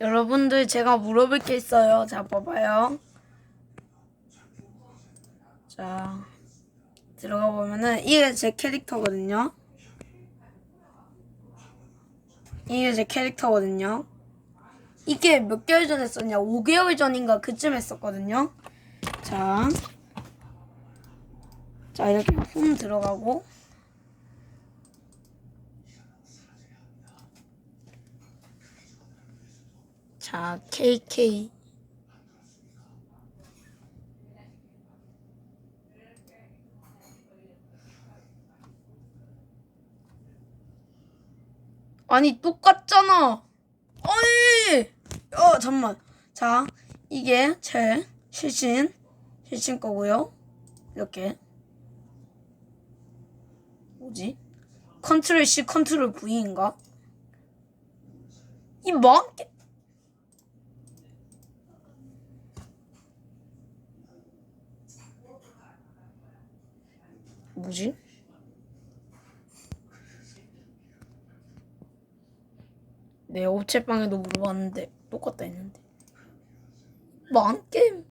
여러분들 제가 물어볼 게 있어요. 자, 봐봐요. 자, 들어가 보면은 이게 제 캐릭터거든요. 이게 제 캐릭터거든요. 이게 몇 개월 전에 썼냐? 5개월 전인가 그쯤 했었거든요. 자, 자 이렇게 홈 들어가고 자 KK 아니 똑같잖아. 아니, 어 잠만. 자 이게 제 실신 실신 거고요. 이렇게 뭐지? 컨트롤 C 컨트롤 V인가? 이 망 뭐지? 내 업체방에도 물어봤는데 똑같다 했는데 망게임